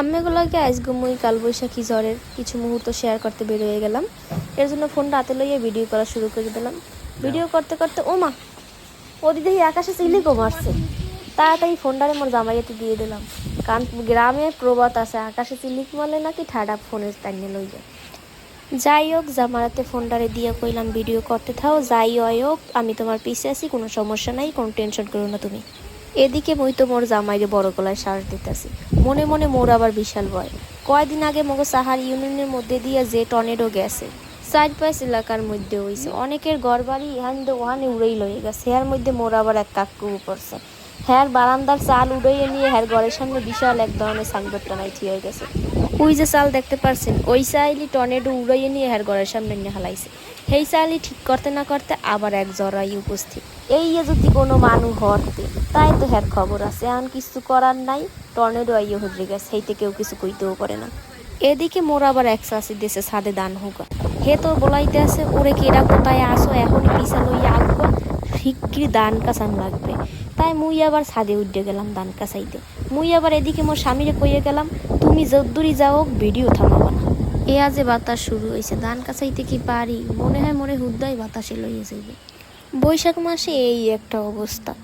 আম্মেগুলোকে আজকে মুই কালবৈশাখী জ্বরের কিছু মুহূর্ত শেয়ার করতে বের হয়ে গেলাম। এর জন্য ফোনটা হাতে লইয়ে ভিডিও করা শুরু করে দিলাম। ভিডিও করতে করতে ও মা ওদি দেখি আকাশে চিলিকো মারছে। তাড়াতাড়ি ফোনটারে মোর জামাইয়াতে দিয়ে দিলাম। কারণ গ্রামে প্রবাদ আছে, আকাশে চিলিক মারলে নাকি ঠাডা ফোনের টাইনে লই যায়। যাই হোক জামারাতে ফোনটারে দিয়ে কইলাম ভিডিও করতে থাও, যাই হোক, আমি তোমার পিছিয়ে আছি, কোনো সমস্যা নাই, কোনো টেনশন করো না তুমি। এদিকে মই তো মোর জামাইরে বড় গলায় শ্বাস দিতেছি। মনে মনে মোর আবার বিশাল ভয়। কয়দিন আগে মগো সাহার ইউনিয়নের মধ্যে দিয়ে যে টর্নেডো গেছে। সাইড পাইস এলাকার মধ্যে হইছে। অনেকের ঘর বাড়ি এখান দিয়ে ওখানে উড়েই লয়ে গেছে। এর মধ্যে মোর আবার এক কাকু পড়ছে। হ্যার বারান্দার চাল উড়াইয়ে নিয়ে হ্যার ঘরের সামনে বিশাল এক ধরনের সাংবাদ টানাই থিয়ে গেছে। ওই যে চাল দেখতে পারছেন, ওই চাইলি টর্নেডো উড়াইয়ে নিয়ে হ্যার ঘরের সামনে নিয়ে হালাইছে। সেই চাইলি ঠিক করতে না করতে আবার এক জড়াই উপস্থিত। এই যদি কোনো মানুষ হরতে, তাই তো হ্যার খবর আছে এখন কিছু করার নাই। টর্নেডো আইয়ে হয়ে গেছে সেইতে কেউ কিছু কইতেও পারে না। এদিকে মোর আবার এক চাষি দেশে ছাদে দান হোকা হে তোর বলাইতে আছে, ওরে কেরা কোথায় আসো, এখনই পিছা লইয়া আসব শিগগির দান কাছান লাগবে। তাই মুই আবার ছাদে উঠে গেলাম দান কাছাইতে। মুই আবার এদিকে মোর স্বামীরে কইয়ে গেলাম, তুমি যদ্দুরি যাও, ভিডিও থামাবা না। এ আজে বাতাস শুরু হয়েছে ধান কাছাইতে কি পারি? মনে হয় মনে হুদ্দাই বাতাসে লইয়ে যাইবে। বৈশাখ মাসে এই একটা অবস্থা।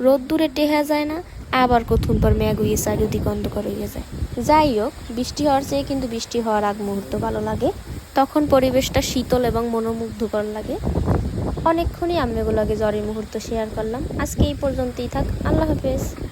রোদ দূরে টেহা যায় না, আবার কথুন পর ম্যাগ হয়ে চারিদিক অন্ধকার হয়ে যায়। যাই হোক, বৃষ্টি হওয়ার চেয়ে কিন্তু বৃষ্টি হওয়ার আগ মুহূর্ত ভালো লাগে। তখন পরিবেশটা শীতল এবং মনোমুগ্ধকর লাগে। অনেকক্ষণই আমি এগুলোকে জ্বরের মুহূর্ত শেয়ার করলাম। আজকে এই পর্যন্তই থাক। আল্লাহ হাফেজ।